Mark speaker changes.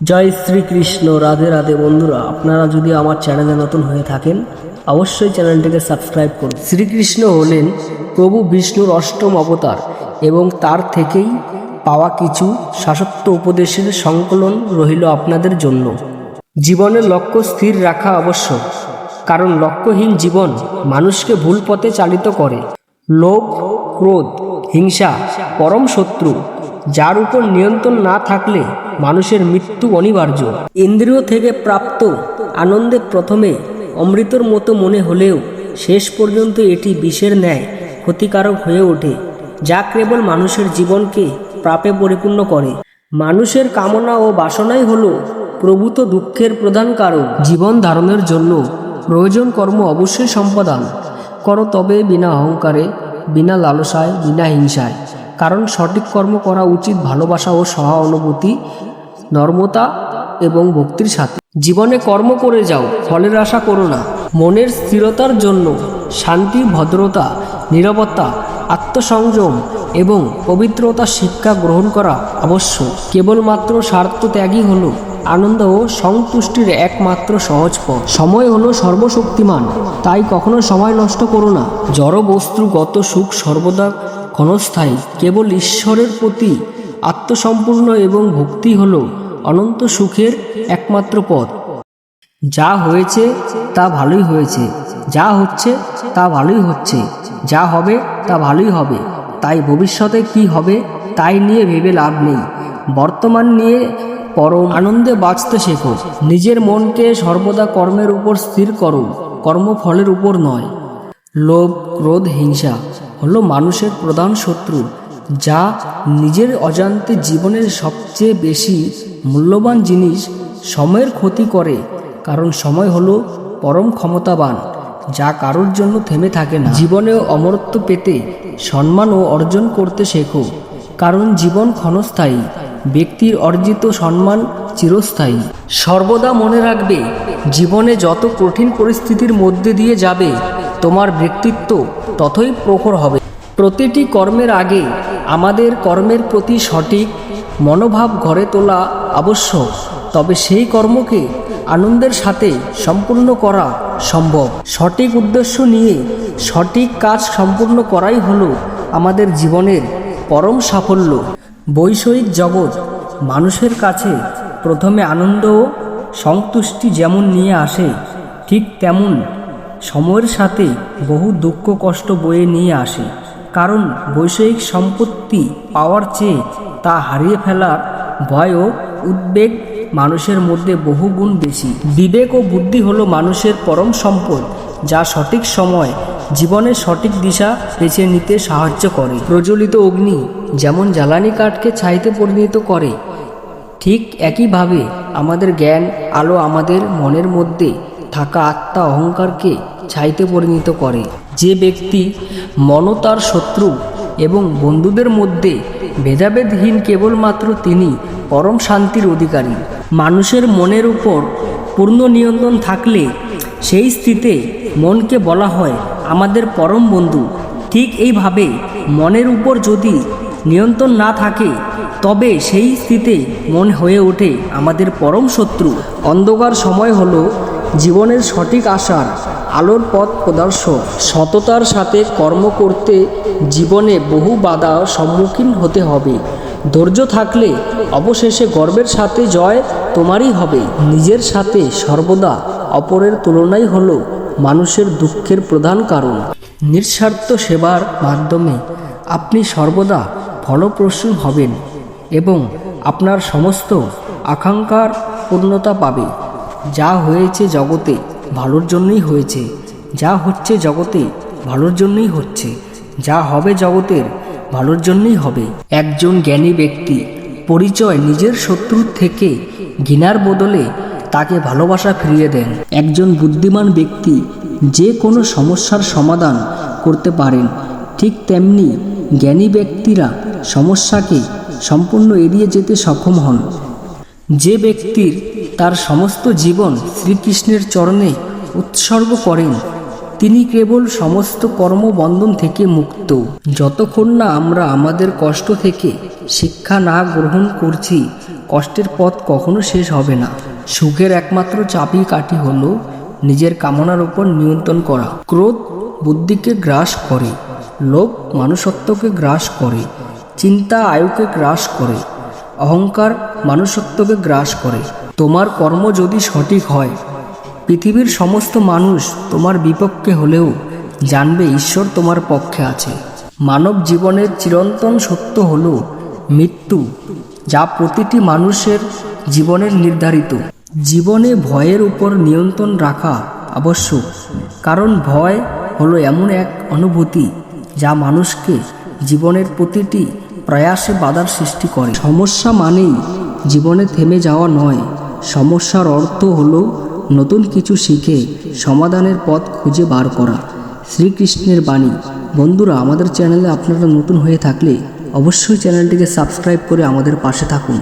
Speaker 1: জয় শ্রীকৃষ্ণ, রাধে রাধে বন্ধুরা। আপনারা যদি আমার চ্যানেলে নতুন হয়ে থাকেন, অবশ্যই চ্যানেলটিকে সাবস্ক্রাইব করুন। শ্রীকৃষ্ণ হলেন প্রভু বিষ্ণুর অষ্টম অবতার এবং তার থেকেই পাওয়া কিছু শাসত্ব উপদেশের সংকলন রহিল আপনাদের জন্য। জীবনের লক্ষ্য স্থির রাখা আবশ্যক কারণ লক্ষ্যহীন জীবন মানুষকে ভুল পথে চালিত করে। লোভ, ক্রোধ, হিংসা, পরম শত্রু, যার উপর নিয়ন্ত্রণ না থাকলে মানুষের মৃত্যু অনিবার্য। ইন্দ্রিয় থেকে প্রাপ্ত আনন্দে প্রথমে অমৃতর মতো মনে হলেও শেষ পর্যন্ত এটি বিষের ন্যায় ক্ষতিকারক হয়ে ওঠে, যা কেবল মানুষের জীবনকে প্রাপে পরিপূর্ণ করে। মানুষের কামনা ও বাসনাই হল প্রভূত দুঃখের প্রধান কারণ জীবন ধারণের জন্য প্রয়োজন কর্ম অবশ্যই সম্পাদন। করো তবে বিনা অহংকারে, বিনা লালসায়, বিনা হিংসায়। কারণ সঠিক কর্ম করা উচিত ভালোবাসা ও সহানুভূতি নর্মতা এবং ভক্তির সাথে। জীবনে কর্ম করে যাও, ফলের আশা করো না। মনের স্থিরতার জন্য শান্তি, ভদ্রতা নিরাপত্তা আত্মসংযম এবং পবিত্রতা শিক্ষা গ্রহণ করা আবশ্যক। কেবলমাত্র স্বার্থ ত্যাগই হল আনন্দ ও সন্তুষ্টির একমাত্র সহজ পথ। সময় হলো সর্বশক্তিমান, তাই কখনো সময় নষ্ট করো না। জড় বস্তুগত সুখ সর্বদা ক্ষণস্থায়ী, কেবল ঈশ্বরের প্রতি আত্মসম্পূর্ণ এবং ভক্তি হল অনন্ত সুখের একমাত্র পথ। যা হয়েছে তা ভালোই হয়েছে, যা হচ্ছে তা ভালোই হচ্ছে, যা হবে তা ভালোই হবে, তাই ভবিষ্যতে কি হবে তাই নিয়ে ভেবে লাভ নেই। বর্তমান নিয়ে পরম আনন্দে বাঁচতে শেখো, নিজের মনকে সর্বদা কর্মের উপর স্থির করো, কর্মফলের উপর নয়। লোভ, ক্রোধ, হিংসা হলো মানুষের প্রধান শত্রু। যা নিজের অজান্তে জীবনের সবচেয়ে বেশি মূল্যবান জিনিস সময়ের ক্ষতি করে। কারণ সময় হলো পরম ক্ষমতাবান, যা কারোর জন্য থেমে থাকে না। জীবনে অমরত্ব পেতে সম্মান ও অর্জন করতে শেখো। কারণ জীবন ক্ষণস্থায়ী, ব্যক্তির অর্জিত সম্মান চিরস্থায়ী। সর্বদা মনে রাখবে, জীবনে যত কঠিন পরিস্থিতির মধ্যে দিয়ে যাবে, তোমার ব্যক্তিত্ব ততই প্রখর হবে। প্রতিটি কর্মের আগে আমাদের কর্মের প্রতি সঠিক মনোভাব গড়ে তোলা আবশ্যক। তবে সেই কর্মকে আনন্দের সাথে সম্পূর্ণ করা সম্ভব। সঠিক উদ্দেশ্য নিয়ে সঠিক কাজ সম্পূর্ণ করাই হলো আমাদের জীবনের পরম সাফল্য। বৈষয়িক জগৎ মানুষের কাছে প্রথমে আনন্দ ও সন্তুষ্টি যেমন নিয়ে আসে, ঠিক তেমন সময়ের সাথে বহু দুঃখ কষ্ট বয়ে নিয়ে আসে। কারণ বৈষয়িক সম্পত্তি পাওয়ার চেয়ে তা হারিয়ে ফেলার ভয় ও উদ্বেগ মানুষের মধ্যে বহুগুণ বেশি। বিবেক ও বুদ্ধি হলো মানুষের পরম সম্পদ, যা সঠিক সময় জীবনের সঠিক দিশা বেছে নিতে সাহায্য করে। প্রজ্বলিত অগ্নি যেমন জ্বালানি কাঠকে ছাইতে পরিণত করে, ঠিক একইভাবে আমাদের জ্ঞান, আলো আমাদের মনের মধ্যে থাকা আত্মা অহংকারকে ছাইতে পরিণত করে। যে ব্যক্তি মনতার শত্রু এবং বন্ধুদের মধ্যে ভেদাভেদহীন কেবলমাত্র তিনি পরম শান্তির অধিকারী। মানুষের মনের উপর পূর্ণ নিয়ন্ত্রণ থাকলে সেই স্থিতিতে মনকে বলা হয় আমাদের পরম বন্ধু। ঠিক এইভাবে মনের উপর যদি নিয়ন্ত্রণ না থাকে, তবে সেই স্থিতিতে মন হয়ে ওঠে আমাদের পরম শত্রু। অন্ধকার সময় হলো জীবনের সঠিক আশার আলোর পথ প্রদর্শক। সততার সাথে কর্ম করতে জীবনে বহু বাধা সম্মুখীন হতে হবে। ধৈর্য থাকলে অবশেষে গর্বের সাথে জয় তোমারই হবে। নিজের সাথে সর্বদা অপরের তুলনাই হলো মানুষের দুঃখের প্রধান কারণ। নিঃস্বার্থ সেবার মাধ্যমে আপনি সর্বদা ফলপ্রসূ হবেন এবং আপনার সমস্ত আকাঙ্ক্ষার পূর্ণতা পাবে। যা হয়েছে জগতে ভালোর জন্যই হয়েছে। যা হচ্ছে জগতে, ভালোর জন্যই হচ্ছে। যা হবে জগতের, ভালোর জন্যই হবে। একজন জ্ঞানী ব্যক্তি পরিচয় নিজের শত্রুর থেকে ঘৃণার বদলে তাকে ভালোবাসা ফিরিয়ে দেন। একজন বুদ্ধিমান ব্যক্তি যে কোনো সমস্যার সমাধান করতে পারেন। ঠিক তেমনি জ্ঞানী ব্যক্তিরা সমস্যাকে সম্পূর্ণ এড়িয়ে যেতে সক্ষম হন। যে ব্যক্তির তার সমস্ত জীবন শ্রীকৃষ্ণের চরণে উৎসর্গ করেন। তিনি কেবল সমস্ত কর্মবন্ধন থেকে মুক্ত। যতক্ষণ না আমরা আমাদের কষ্ট থেকে শিক্ষা না গ্রহণ করছি, কষ্টের পথ কখনো শেষ হবে না। সুখের একমাত্র চাবি কাঠি হলো নিজের কামনার উপর নিয়ন্ত্রণ করা। ক্রোধ বুদ্ধিকে গ্রাস করে, লোভ মানুষত্বকে গ্রাস করে, চিন্তা আয়ুকে গ্রাস করে, অহংকার মানুষত্বকে গ্রাস করে। তোমার কর্ম যদি সঠিক হয়, পৃথিবীর সমস্ত মানুষ তোমার বিপক্ষে হলেও জানবে ঈশ্বর তোমার পক্ষে আছে। মানব জীবনের চিরন্তন সত্য হল মৃত্যু, যা প্রতিটি মানুষের জীবনের নির্ধারিত। জীবনে ভয়ের উপর নিয়ন্ত্রণ রাখা আবশ্যক, কারণ ভয় হলো এমন এক অনুভূতি যা মানুষকে জীবনের প্রতিটি প্রয়াসে বাধার সৃষ্টি করে। সমস্যা মানেই জীবনে থেমে যাওয়া নয় সমস্যার অর্থ হল নতুন কিছু শিখে সমাধানের পথ খুঁজে বার করা। শ্রীকৃষ্ণের বাণী। বন্ধুরা, আমাদের চ্যানেলে আপনারা নতুন হয়ে থাকলে অবশ্যই চ্যানেলটিকে সাবস্ক্রাইব করে আমাদের পাশে থাকুন।